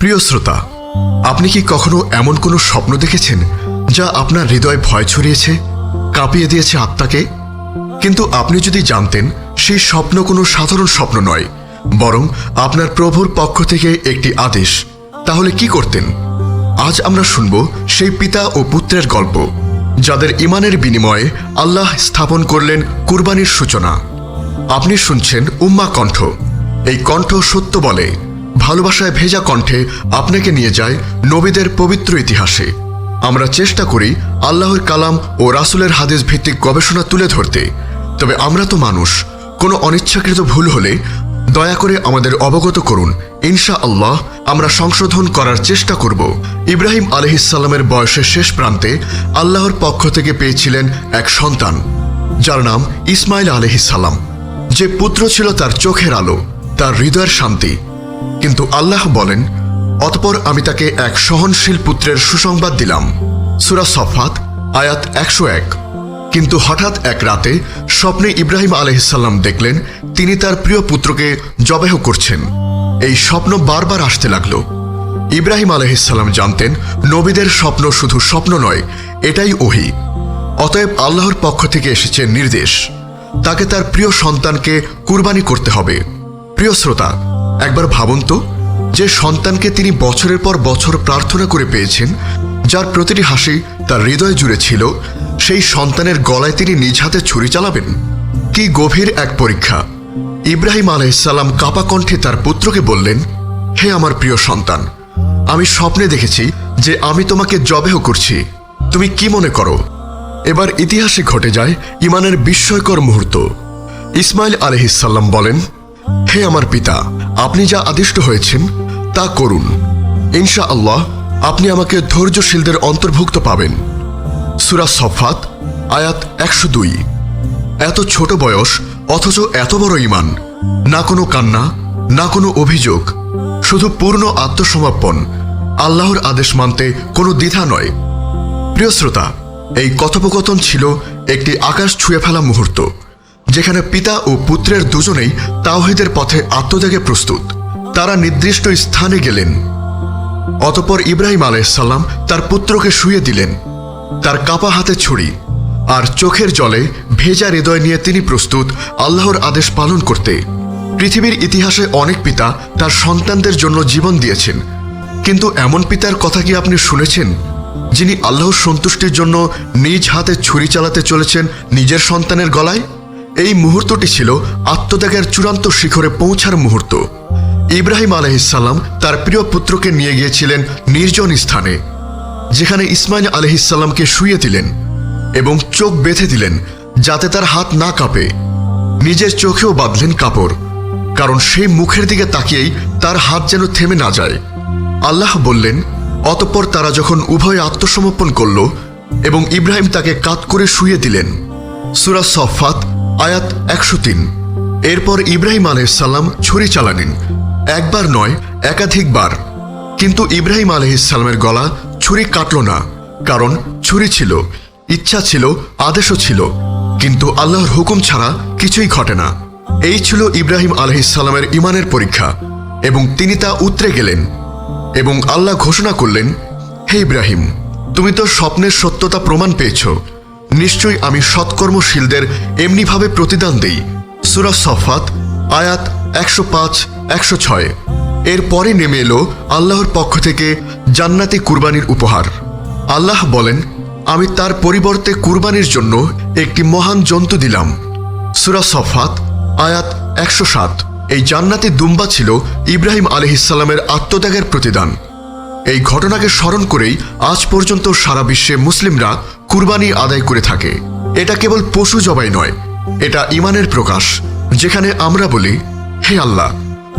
প্রিয় শ্রোতা, আপনি কি কখনো এমন কোনো স্বপ্ন দেখেছেন যা আপনার হৃদয় ভয় ছড়িয়েছে, কাঁপিয়ে দিয়েছে আত্মাকে? কিন্তু আপনি যদি জানতেন, সেই স্বপ্ন কোনো সাধারণ স্বপ্ন নয়, বরং আপনার প্রভুর পক্ষ থেকে একটি আদেশ, তাহলে কি করতেন? আজ আমরা শুনব সেই পিতা ও পুত্রের গল্প, যাদের ইমানের বিনিময়ে আল্লাহ স্থাপন করলেন কুরবানির সূচনা। আপনি শুনছেন উম্মা কণ্ঠ, এই কণ্ঠ সত্য বলে। ভালোবাসায় ভেজা কণ্ঠে আপনাকে নিয়ে যায় নবীদের পবিত্র ইতিহাসে। আমরা চেষ্টা করি আল্লাহর কালাম ও রাসুলের হাদিস ভিত্তিক গবেষণা তুলে ধরতে। তবে আমরা তো মানুষ, কোনো অনিচ্ছাকৃত ভুল হলে দয়া করে আমাদের অবগত করুন। ইনশা আল্লাহ আমরা সংশোধন করার চেষ্টা করব। ইব্রাহিম আলহিসাল্লামের বয়সের শেষ প্রান্তে আল্লাহর পক্ষ থেকে পেয়েছিলেন এক সন্তান, যার নাম ইসমাইল আলহিসাল্লাম যে পুত্র ছিল তার চোখের আলো, তার হৃদয়ের শান্তি কিন্তু আল্লাহ বলেন, অতপর আমি তাকে এক সহনশীল পুত্রের সুসংবাদ দিলাম। সুরা সফাত, আয়াত একশো এক। কিন্তু হঠাৎ এক রাতে স্বপ্নে ইব্রাহিম আলহিসাল্লাম দেখলেন, তিনি তার প্রিয় পুত্রকে জবেহ করছেন। এই স্বপ্ন বারবার আসতে লাগল। ইব্রাহিম আলহিসাল্লাম জানতেন, নবীদের স্বপ্ন শুধু স্বপ্ন নয়, এটাই ওহি। অতএব আল্লাহর পক্ষ থেকে এসেছে নির্দেশ। তাকে তার প্রিয় সন্তানকে কুরবানি করতে হবে। প্রিয় শ্রোতা একবার ভাবুন তো, যে সন্তানকে তিনি বছরের পর বছর প্রার্থনা করে পেয়েছেন, যার প্রতিটি হাসি তার হৃদয় জুড়ে ছিল, সেই সন্তানের গলায় তিনি নিজ হাতে ছুরি চালাবেন। কি গভীর এক পরীক্ষা। ইব্রাহিম আলাইসাল্লাম কাপা কণ্ঠে তার পুত্রকে বললেন, হে আমার প্রিয় সন্তান, আমি স্বপ্নে দেখেছি যে আমি তোমাকে জবেহ করছি। তুমি কি মনে করো? এবার ইতিহাসে ঘটে যায় ইমানের বিস্ময়কর মুহূর্ত। ইসমাইল আলহিসাল্লাম বলেন, হে আমার পিতা আপনি যা আদিষ্ট হয়েছেন, তা করুন। ইনশা আল্লাহ আপনি আমাকে ধৈর্যশীলদের অন্তর্ভুক্ত পাবেন। সুরা সফাত আয়াত একশো দুই। এত ছোট বয়স, অথচ এত বড় ইমান না কোনো কান্না, না কোনো অভিযোগ, শুধু পূর্ণ আত্মসমর্পণ, আল্লাহর আদেশ মানতে কোনো দ্বিধা নয়। প্রিয় শ্রোতা, এই কথোপকথন ছিল একটি আকাশ ছুঁয়ে ফেলা মুহূর্ত। যেখানে পিতা ও পুত্রের দুজনেই তাওহিদের পথে আত্মত্যাগে প্রস্তুত। তারা নির্দিষ্ট স্থানে গেলেন। অতপর ইব্রাহিম আলাইসাল্লাম তার পুত্রকে শুয়ে দিলেন। তার কাপা হাতে ছুরি আর চোখের জলে ভেজা হৃদয় নিয়ে তিনি প্রস্তুত আল্লাহর আদেশ পালন করতে। পৃথিবীর ইতিহাসে অনেক পিতা তার সন্তানদের জন্য জীবন দিয়েছেন। কিন্তু এমন পিতার কথা কি আপনি শুনেছেন? যিনি আল্লাহর সন্তুষ্টির জন্য নিজ হাতে ছুরি চালাতে চলেছেন নিজের সন্তানের গলায়? এই মুহূর্তটি ছিল আত্মত্যাগের চূড়ান্ত শিখরে পৌঁছার মুহূর্ত। ইব্রাহিম আলহিসাল্লাম তার প্রিয় পুত্রকে নিয়ে গিয়েছিলেন নির্জন স্থানে, যেখানে ইসমাইল আলহিসাল্লামকে শুয়ে দিলেন এবং চোখ বেঁধে দিলেন যাতে তার হাত না কাঁপে। নিজের চোখেও বাঁধলেন কাপড়, কারণ সেই মুখের দিকে তাকিয়েই তার হাত যেন থেমে না যায়। আল্লাহ বললেন, অতঃপর তারা যখন উভয় আত্মসমর্পণ করল এবং ইব্রাহিম তাকে কাত করে শুয়ে দিলেন। সুরা সফাত আয়াত একশো তিন। এরপর ইব্রাহিম আলহিসাল্লাম ছুরি চালালেন। একবার নয়, একাধিকবার। কিন্তু ইব্রাহিম আলহিসাল্লামের গলা ছুরি কাটল না, কারণ ছুরি ছিল, ইচ্ছা ছিল, আদেশও ছিল। কিন্তু আল্লাহর হুকুম ছাড়া কিছুই ঘটে না। এই ছিল ইব্রাহিম আলহিসাল্লামের ইমানের পরীক্ষা, এবং তিনি তা উতরে গেলেন, এবং আল্লাহ ঘোষণা করলেন, হে ইব্রাহিম, তুমি তো স্বপ্নের সত্যতা প্রমাণ পেয়েছ নিশ্চয়ই আমি সৎকর্মশীলদের এমনিভাবে প্রতিদান দেই। সুরা সফাত আয়াত একশো পাঁচ, একশো ছয়। এরপরে নেমে এলো আল্লাহর পক্ষ থেকে জান্নাতি কুরবানির উপহার। আল্লাহ বলেন, আমি তার পরিবর্তে কুরবানির জন্য একটি মহান জন্তু দিলাম। সুরা সফাত আয়াত একশো সাত। এই জান্নাতি দুম্বা ছিল ইব্রাহিম আলহিসাল্লামের আত্মত্যাগের প্রতিদান। এই ঘটনাকে স্মরণ করেই আজ পর্যন্ত সারা বিশ্বে মুসলিমরা কুরবানি আদায় করে থাকে। এটা কেবল পশু জবাই নয়, এটা ইমানের প্রকাশ, যেখানে আমরা বলি, হে আল্লাহ,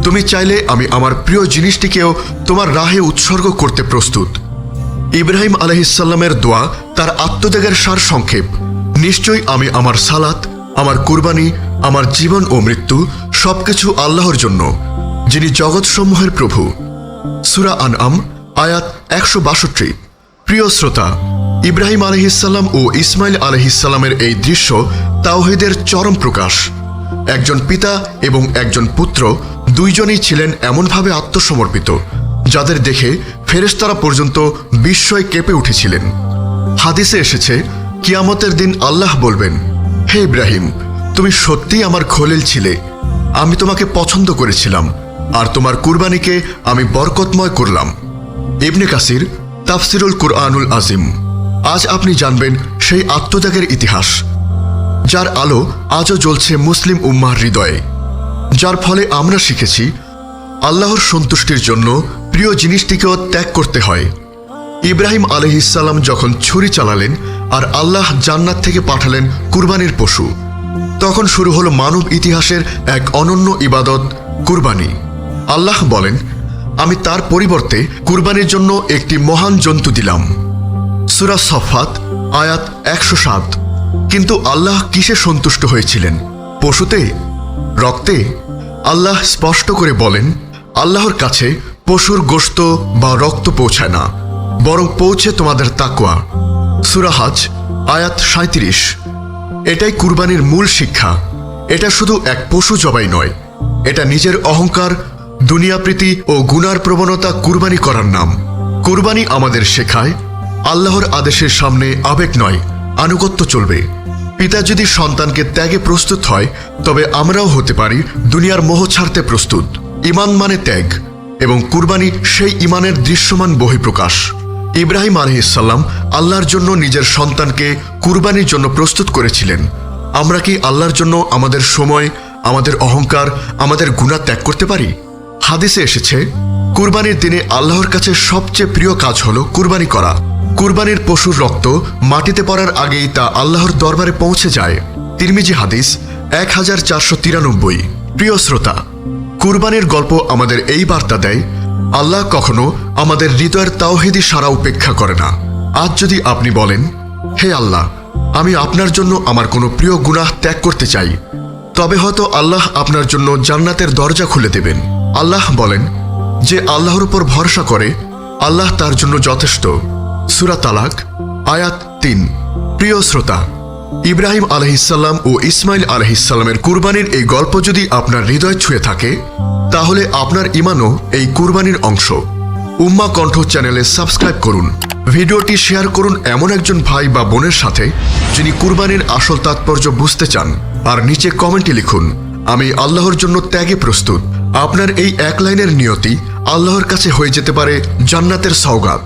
তুমি চাইলে আমি আমার প্রিয় জিনিসটিকেও তোমার রাহে উৎসর্গ করতে প্রস্তুত। ইব্রাহিম আলহিসাল্লামের দোয়া তার আত্মত্যাগের সার সংক্ষেপ। নিশ্চয়ই আমি আমার সালাত, আমার কুরবানি, আমার জীবন ও মৃত্যু সবকিছু আল্লাহর জন্য, যিনি জগৎসমূহের প্রভু। সুরা আন আম আয়াত একশো বাষট্টি। প্রিয় শ্রোতা ইব্রাহিম আলহিসাল্লাম ও ইসমাইল আলহিসাল্লামের এই দৃশ্য তাওহিদের চরম প্রকাশ। একজন পিতা এবং একজন পুত্র দুইজনেই ছিলেন এমনভাবে আত্মসমর্পিত, যাদের দেখে ফেরেস্তারা পর্যন্ত বিস্ময় কেঁপে উঠেছিলেন। হাদিসে এসেছে, কিয়ামতের দিন আল্লাহ বলবেন, হে ইব্রাহিম, তুমি সত্যিই আমার খলিল ছিলে। আমি তোমাকে পছন্দ করেছিলাম, আর তোমার কুরবানিকে আমি বরকতময় করলাম। ইবনে কাসির, তাফসিরুল কুরআনুল আজিম। আজ আপনি জানবেন সেই আত্মত্যাগের ইতিহাস, যার আলো আজও জ্বলছে মুসলিম উম্মার হৃদয়ে। যার ফলে আমরা শিখেছি, আল্লাহর সন্তুষ্টির জন্য প্রিয় জিনিসটিকেও ত্যাগ করতে হয়। ইব্রাহিম আলহিসাল্লাম যখন ছুরি চালালেন আর আল্লাহ জান্নাত থেকে পাঠালেন কুরবানির পশু, তখন শুরু হলো মানব ইতিহাসের এক অনন্য ইবাদত, কুরবানি। আল্লাহ বলেন, আমি তার পরিবর্তে কুরবানির জন্য একটি মহান জন্তু দিলাম। সুরা সফাত আয়াত একশো সাত। কিন্তু আল্লাহ কিসে সন্তুষ্ট হয়েছিলেন? পশুতে? রক্তে? আল্লাহ স্পষ্ট করে বলেন, আল্লাহর কাছে পশুর গোশত বা রক্ত পৌঁছায় না, বরং পৌঁছে তোমাদের তাকুয়া সুরাহাজ আয়াত সাঁত্রিশ এটাই কুরবানির মূল শিক্ষা। এটা শুধু এক পশু জবাই নয়, এটা নিজের অহংকার, দুনিয়াপ্রীতি ও গুনার প্রবণতা কুরবানি করার নাম। কুরবানি আমাদের শেখায় আল্লাহর আদেশের সামনে আবেগ নয়, আনুগত্য চলবে। পিতা যদি সন্তানকে ত্যাগে প্রস্তুত হয়, তবে আমরাও হতে পারি, দুনিয়ার মোহ ছাড়তে প্রস্তুত। ইমান মানে ত্যাগ, এবং কুরবানি সেই ইমানের দৃশ্যমান বহিঃপ্রকাশ। ইব্রাহিম আলহিসাল্লাম আল্লাহর জন্য নিজের সন্তানকে কুরবানির জন্য প্রস্তুত করেছিলেন। আমরা কি আল্লাহর জন্য আমাদের সময়, আমাদের অহংকার, আমাদের গুণা ত্যাগ করতে পারি? হাদিসে এসেছে, কুরবানির দিনে আল্লাহর কাছে সবচেয়ে প্রিয় কাজ হলো কুরবানি করা। কুরবানির পশুর রক্ত মাটিতে পড়ার আগেই তা আল্লাহর দরবারে পৌঁছে যায়। তিরমিজি হাদিস এক হাজার চারশো তিরানব্বই। প্রিয় শ্রোতা, কুরবানির গল্প আমাদের এই বার্তা দেয়, আল্লাহ কখনো আমাদের হৃদয়ের তাওহিদি সারা উপেক্ষা করে না। আজ যদি আপনি বলেন, হে আল্লাহ, আমি আপনার জন্য আমার কোনো প্রিয় গুনাহ ত্যাগ করতে চাই। তবে হয়তো আল্লাহ আপনার জন্য জান্নাতের দরজা খুলে দেবেন। আল্লাহ বলেন, যে আল্লাহর উপর ভরসা করে, আল্লাহ তার জন্য যথেষ্ট। সুরা তালাক, আয়াত তিন। প্রিয় শ্রোতা, ইব্রাহিম আলহিসাল্লাম ও ইসমাইল আলহিসাল্লামের কুরবানির এই গল্প যদি আপনার হৃদয় ছুঁয়ে থাকে, তাহলে আপনার ইমানও এই কুরবানির অংশ। উম্মা কণ্ঠ চ্যানেলে সাবস্ক্রাইব করুন। ভিডিওটি শেয়ার করুন এমন একজন ভাই বা বোনের সাথে, যিনি কুরবানির আসল তাৎপর্য বুঝতে চান। আর নিচে কমেন্টে লিখুন, আমি আল্লাহর জন্য ত্যাগে প্রস্তুত। আপনার এই এক লাইনের নিয়তি আল্লাহর কাছে হয়ে যেতে পারে জান্নাতের সওগাত।